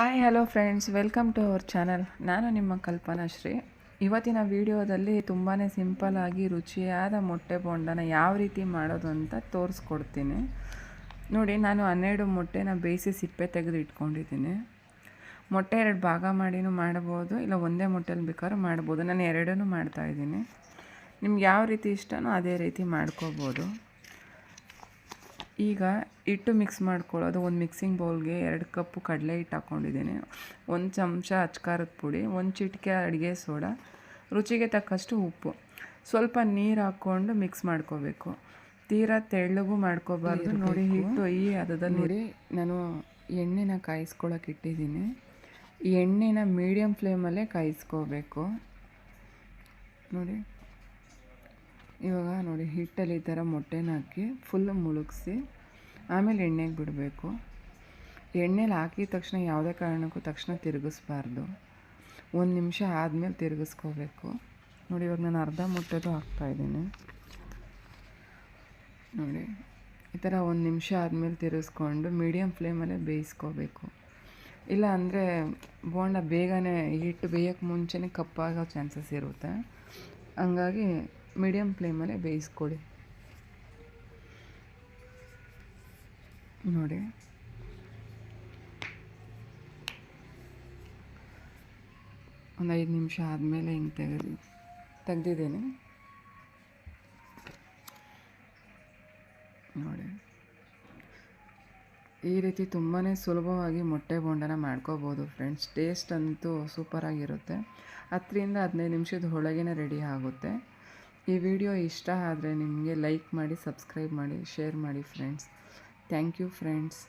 Hi hello friends welcome to our channel ನಾನು ನಿಮ್ಮ ಕಲ್ಪನಾ ಶ್ರೀ. ಇವತ್ತಿನ ವಿಡಿಯೋದಲ್ಲಿ ತುಂಬಾ ಸಿಂಪಲ್ಲಾಗಿ ರುಚಿಯಾದ ಮೊಟ್ಟೆ ಬೋಂಡನ ಯಾವ ರೀತಿ ಮಾಡೋದು ಅಂತ ತೋರಿಸ್ಕೊಡ್ತೀನಿ. ನೋಡಿ, ನಾನು ಹನ್ನೆರಡು ಮೊಟ್ಟೆನ ಬೇಯಿಸಿ ಸಿಪ್ಪೆ ತೆಗೆದು ಇಟ್ಕೊಂಡಿದ್ದೀನಿ. ಮೊಟ್ಟೆ ಎರಡು ಭಾಗ ಮಾಡಿನೂ ಮಾಡ್ಬೋದು, ಇಲ್ಲ ಒಂದೇ ಮೊಟ್ಟೆಲಿ ಬೇಕಾದ್ರೂ ಮಾಡ್ಬೋದು. ನಾನು ಎರಡನ್ನೂ ಮಾಡ್ತಾಯಿದ್ದೀನಿ ನಿಮ್ಗೆ ಯಾವ ರೀತಿ ಇಷ್ಟನೋ ಅದೇ ರೀತಿ ಮಾಡ್ಕೋಬೋದು. ಈಗ ಹಿಟ್ಟು ಮಿಕ್ಸ್ ಮಾಡ್ಕೊಳ್ಳೋದು. ಒಂದು ಮಿಕ್ಸಿಂಗ್ ಬೌಲ್ಗೆ ಎರಡು ಕಪ್ಪು ಕಡಲೆ ಹಿಟ್ಟು ಹಾಕ್ಕೊಂಡಿದ್ದೀನಿ ಒಂದು ಚಮಚ ಅಚ್ಕಾರದ ಪುಡಿ ಒಂದು ಚಿಟಿಕೆ ಅಡುಗೆ ಸೋಡಾ ರುಚಿಗೆ ತಕ್ಕಷ್ಟು ಉಪ್ಪು. ಸ್ವಲ್ಪ ನೀರು ಹಾಕ್ಕೊಂಡು ಮಿಕ್ಸ್ ಮಾಡ್ಕೋಬೇಕು. ತೀರಾ ತೆಳ್ಳಗೂ ಮಾಡ್ಕೋಬಾರ್ದು. ನೋಡಿ ಹಿಟ್ಟು ಈ ಅದದಲ್ಲಿ ನೋಡಿ ನಾನು ಎಣ್ಣೆನ ಕಾಯಿಸ್ಕೊಳಕ್ಕೆ ಇಟ್ಟಿದ್ದೀನಿ. ಎಣ್ಣೆನ ಮೀಡಿಯಮ್ ಫ್ಲೇಮಲ್ಲೇ ಕಾಯಿಸ್ಕೋಬೇಕು. ನೋಡಿ. ಇವಾಗ ನೋಡಿ ಹಿಟ್ಟಲ್ಲಿ ಈ ಥರ ಮೊಟ್ಟೆನ ಹಾಕಿ ಫುಲ್ಲು ಮುಳುಗಿಸಿ ಆಮೇಲೆ ಎಣ್ಣೆಗೆ ಬಿಡಬೇಕು. ಎಣ್ಣೆಲಿ ಹಾಕಿದ ತಕ್ಷಣ ಯಾವುದೇ ಕಾರಣಕ್ಕೂ ತಕ್ಷಣ ತಿರುಗಿಸ್ಬಾರ್ದು. ಒಂದು ನಿಮಿಷ ಆದಮೇಲೆ ತಿರುಗಿಸ್ಕೋಬೇಕು. ನೋಡಿ ಇವಾಗ ನಾನು ಅರ್ಧ ಮೊಟ್ಟೆದು ಹಾಕ್ತಾಯಿದ್ದೀನಿ ನೋಡಿ, ಈ ಥರ ಒಂದು ನಿಮಿಷ ಆದಮೇಲೆ ತಿರುಗಿಸ್ಕೊಂಡು ಮೀಡಿಯಮ್ ಫ್ಲೇಮಲ್ಲೇ ಬೇಯಿಸ್ಕೋಬೇಕು. ಇಲ್ಲ ಅಂದರೆ ಬೋಂಡ ಬೇಗನೆ ಹಿಟ್ಟು ಬೇಯೋಕ್ಕೆ ಮುಂಚೆನೇ ಕಪ್ಪಾಗೋ ಚಾನ್ಸಸ್ ಇರುತ್ತೆ. ಹಂಗಾಗಿ ಮೀಡಿಯಮ್ ಫ್ಲೇಮಲ್ಲೇ ಬೇಯಿಸ್ಕೊಳ್ಳಿ ನೋಡಿ. ಒಂದು ಐದು ನಿಮಿಷ ಆದಮೇಲೆ ಹಿಂಗೆ ತೆಗೆದು, ತೆಗೆದಿದ್ದೀನಿ. ನೋಡಿ. ಈ ರೀತಿ ತುಂಬಾ ಸುಲಭವಾಗಿ ಮೊಟ್ಟೆ ಬೋಂಡನ ಮಾಡ್ಕೋಬೋದು ಫ್ರೆಂಡ್ಸ್. ಟೇಸ್ಟ್ ಅಂತೂ ಸೂಪರಾಗಿರುತ್ತೆ ಹತ್ತರಿಂದ ಹದಿನೈದು ನಿಮಿಷದ ಒಳಗೇ ರೆಡಿ ಆಗುತ್ತೆ. ಈ ವಿಡಿಯೋ ಇಷ್ಟ ಆದರೆ ನಿಮಗೆ ಲೈಕ್ ಮಾಡಿ, ಸಬ್ಸ್ಕ್ರೈಬ್ ಮಾಡಿ, ಶೇರ್ ಮಾಡಿ ಫ್ರೆಂಡ್ಸ್ ಥ್ಯಾಂಕ್ ಯು ಫ್ರೆಂಡ್ಸ್